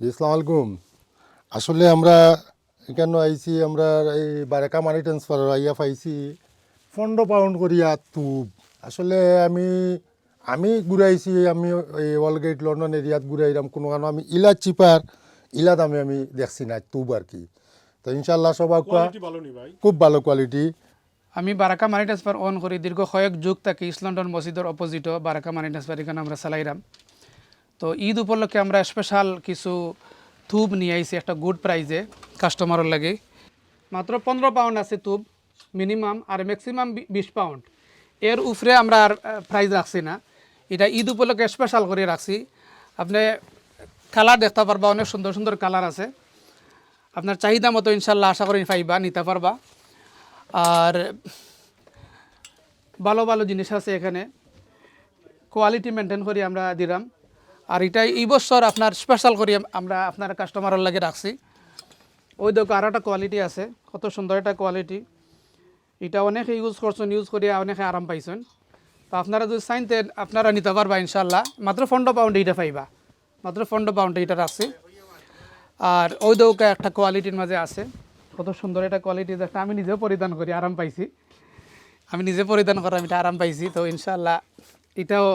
জি আসসালামু আলাইকুম। আসলে আমরা এখানে আইছি আমরা এই বারেকা মানি ট্রান্সফার আইয়া পাইছি। পনেরো পাউন্ড করিয়া তুব আসলে আমি আমি ঘুরাইছি আমি এই ওয়ালগেট লন্ডন এরিয়াত ঘুরাইলাম। কোনো কারণে আমি ইলা চিপার ইলা দামে আমি দেখছি না তুব আর কি। তো ইনশাল্লাহ সবাই কোয়া কোয়ালিটি ভালো নি ভাই? খুব ভালো কোয়ালিটি আমি বারাকা মানি ট্রান্সফার অন করি। দীর্ঘ কয়েক যুগ থাকি ইস্ট লন্ডন মসজিদের অপোজিটও বারাকা মানি ট্রান্সফার এখানে আমরা চালাইলাম। তো ঈদ উপলক্ষে আমরা স্পেশাল কিছু থুব নিয়ে আইছি, একটা গুড প্রাইজে কাস্টমারের লাগে। মাত্র পনেরো পাউন্ড আছে থুব মিনিমাম আর ম্যাক্সিমাম বিশ পাউন্ড এর উপরে আমরা আর প্রাইজ রাখছি না। এটা ঈদ উপলক্ষে স্পেশাল করে রাখছি। আপনি কালার দেখতে পারবা, অনেক সুন্দর সুন্দর কালার আছে। আপনার চাহিদা মতো ইনশাল্লাহ আশা করি পাইবা, নিতে পারবা। আর ভালো ভালো জিনিস আছে এখানে। কোয়ালিটি মেনটেন করি আমরা দিলাম আর এটা এই বছর আপনার স্পেশাল করি আমরা আপনার কাস্টমারের লাগে রাখছি। ওই দেখো আরও একটা কোয়ালিটি আছে, কত সুন্দর একটা কোয়ালিটি এটা অনেকে ইউজ করছেন ইউজ করি অনেকে আরাম পাইছেন। তো আপনারা যদি চাইন আপনারা নিতে পারবা ইনশাল্লাহ মাত্র পনেরো পাউন্ড এইটা পাইবা। মাত্র পনেরো পাউন্ড এইটা রাখছি। আর ওই দৌকা একটা কোয়ালিটির মাঝে আছে। কত সুন্দর একটা কোয়ালিটি একটা আমি নিজেও পরিধান করি, আরাম পাইছি। আমি নিজে পরিধান করা আমি এটা আরাম পাইছি। তো ইনশাল্লাহ এটাও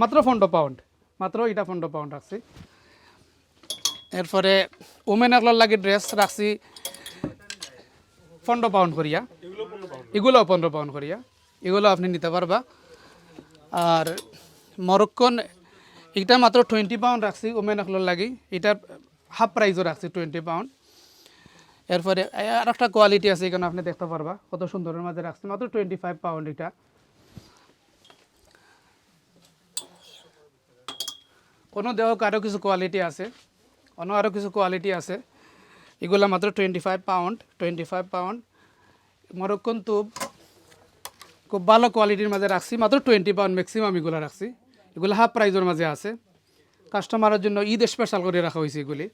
মাত্র পনেরো পাউন্ড মাত্র এটা পনেরো পাউন্ড রাখছি। এরপরে ওমেন এগুলোর লাগে ড্রেস রাখছি পনেরো পাউন্ড করিয়া। এগুলো পনেরো পাউন্ড করিয়া। এগুলো আপনি নিতে পারবা। আর মরক্কন এটা মাত্র টোয়েন্টি পাউন্ড রাখছি ওমেন এগুলোর লাগি। এটার হাফ প্রাইজও রাখছি টোয়েন্টি পাউন্ড এরপরে আর একটা কোয়ালিটি আছে এখানে আপনি দেখতে পারবা। কত সুন্দরের মাঝে রাখছি। মাত্র টোয়েন্টি ফাইভ পাউন্ড এটা। কোনো দেহ আরও কিছু কোয়ালিটি আছে। অন্য আরও কিছু কোয়ালিটি আছে। এগুলো মাত্র twenty five pound twenty five pound Moroccan তুব খুব ভালো কোয়ালিটির মাঝে রাখছি। মাত্র টোয়েন্টি পাউন্ড ম্যাক্সিমাম এগুলো রাখছি। এগুলো হাফ প্রাইজের মাঝে আছে। কাস্টমারের জন্য ঈদ স্পেশাল করে রাখা হয়েছে এগুলি।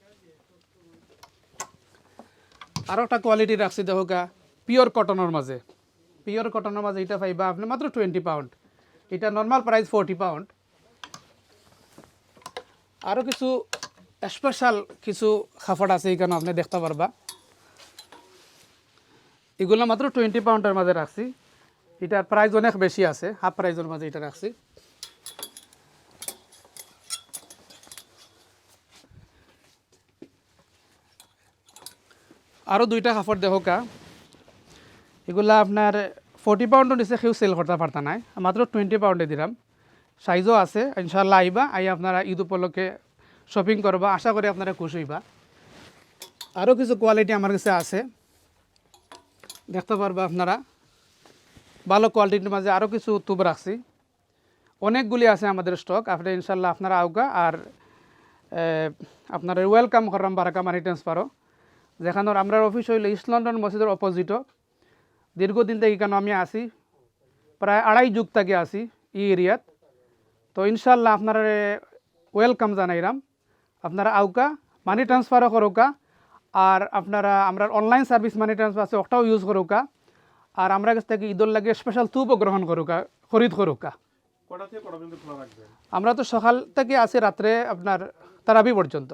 আরও একটা কোয়ালিটি রাখছি দেখোকা পিওর কটনের মাঝে। পিওর কটনের মাঝে এটা পাইবা আপনি মাত্র টোয়েন্টি পাউন্ড এটা নর্মাল প্রাইস ফোরটি পাউন্ড আরও কিছু স্পেশাল কিছু খাফড় আছে এখানে আপনি দেখতে পারবা। এগুলো মাত্র টোয়েন্টি পাউন্ডের মাঝে রাখছি। এটার প্রাইস অনেক বেশি আছে হাফ প্রাইজের মাঝে এটা রাখছি। আরও দুইটা কাপড় দেখো কা। এগুলা আপনার ফোর্টি পাউন্ডের নিচে কেউ সেল করতে পারতা নাই, মাত্র টোয়েন্টি পাউন্ডে দিলাম। সাইজও আছে ইনশাল্লাহ আইবা, আই আপনারা ঈদ উপলক্ষে শপিং করবা, আশা করি আপনারা খুশ হইবা। আরও কিছু কোয়ালিটি আমার কাছে আছে। দেখতে পারবা আপনারা, ভালো কোয়ালিটির মাঝে আরও কিছু তুব রাখছি। অনেকগুলি আছে আমাদের স্টক আপনি ইনশাল্লাহ আপনারা আউকা আর আপনারা ওয়েলকাম করলাম বারাকা মানি ট্রান্সফারও যেখানে আমরা অফিস হইলে ইস্ট লন্ডন মসজিদের অপোজিটও দীর্ঘদিন থেকে এখানে আমি আসি প্রায় আড়াই যুগ থেকে আসি এই এরিয়াত তো ইনশাল্লাহ আপনারা ওয়েলকাম জানাইলাম আপনারা আউকা মানি ট্রান্সফারও করুকা আর আপনারা আমরা অনলাইন সার্ভিস মানি ট্রান্সফার আছে ওটাও ইউজ করুকা আর আমরা কাছ থেকে ঈদর লাগে স্পেশাল তুপও গ্রহণ করুকা খরিদ করুকা। আমরা তো সকাল থেকে আসি রাত্রে আপনার তারাবি পর্যন্ত।